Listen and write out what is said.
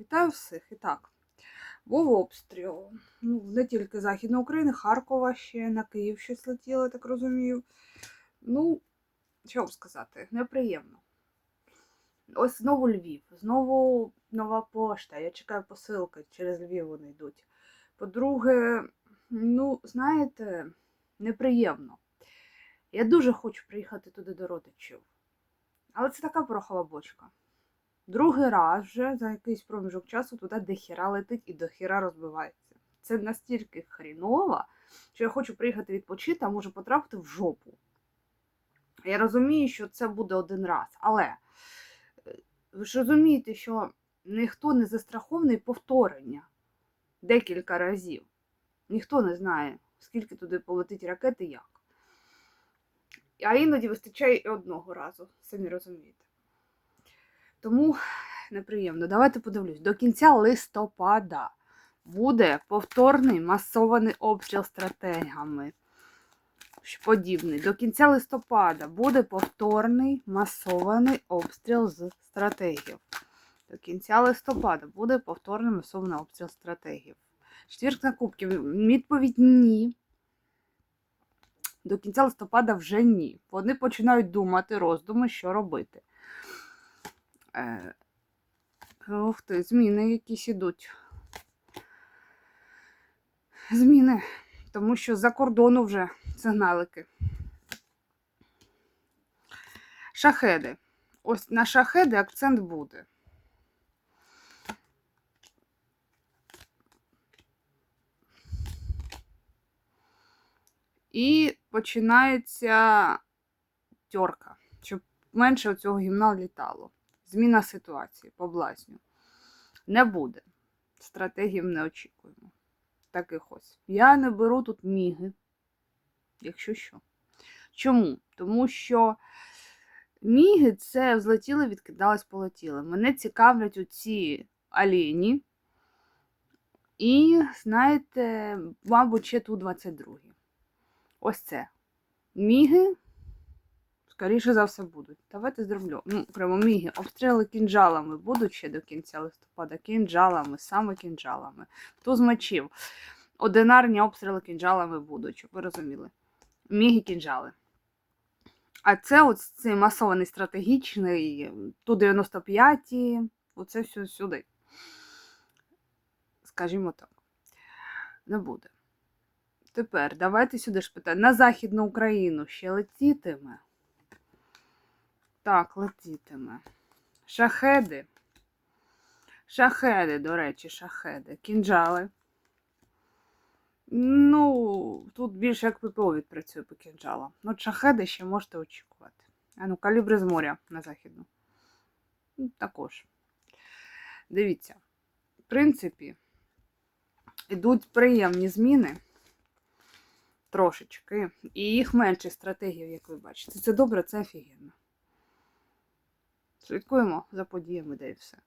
Вітаю всіх. І так, був обстріл. Ну, не тільки Західна Україна, Харкова ще, на Київ щось летіло, так розумію. Ну, що вам сказати, неприємно. Ось знову Львів, знову нова пошта. Я чекаю посилки, через Львів вони йдуть. По-друге, ну, знаєте, неприємно. Я дуже хочу приїхати туди до родичів. Але це така порохова бочка. Другий раз вже за якийсь проміжок часу туди дохіра летить і дохіра розбивається. Це настільки хріново, що я хочу приїхати відпочити, а можу потрапити в жопу. Я розумію, що це буде один раз, але е, ви ж розумієте, що ніхто не застрахований повторення декілька разів. Ніхто не знає, скільки туди полетить ракет і як. А іноді вистачає і одного разу, самі розумієте. Тому неприємно. Давайте подивлюсь. До кінця листопада буде повторний масований обстріл стратегами. Подібний. До кінця листопада буде повторний масований обстріл з стратегів. До кінця листопада буде повторний масований обстріл стратегів. Четвірка кубків. Відповідь ні. До кінця листопада вже ні. Вони починають думати роздуми, що робити. Е, Ух ти, зміни якісь ідуть. Зміни. Тому що за кордону вже сигналики. Шахеди. Ось на шахеди акцент буде. І починається тьорка, щоб менше цього гімна літало. Зміна ситуації по блазню. Не буде. Стратегів не очікуємо. Таких ось. Я не беру тут міги, якщо що. Чому? Тому що міги це взлетіли, відкидались, полетіли. Мене цікавлять оці аліні. І, знаєте, мабуть, ще ту 22. Ось це. Міги Скоріше за все будуть. Давайте зроблю. Ну, прямо міги. Обстріли кінжалами будуть ще до кінця листопада. Кінжалами, саме кінжалами. Туз мечів. Одинарні обстріли кінжалами будуть, щоб ви розуміли. Міги кінжали. А це ось цей масований стратегічний, ту 95 ті оце все сюди. Скажімо так. Не буде. Тепер давайте сюди ж питання. На Західну Україну ще летітиме. Так, летітиме. Шахеди. Шахеди, до речі, шахеди. Кінжали. Ну, тут більше як ППО відпрацює по кінжалам. Ну, шахеди ще можете очікувати. А ну, калібри з моря на західну. Ну, Також. Дивіться. В принципі, йдуть приємні зміни. Трошечки. І їх менше стратегів, як ви бачите. Це добре, це офігенно. Слідкуємо за подіями, де і все.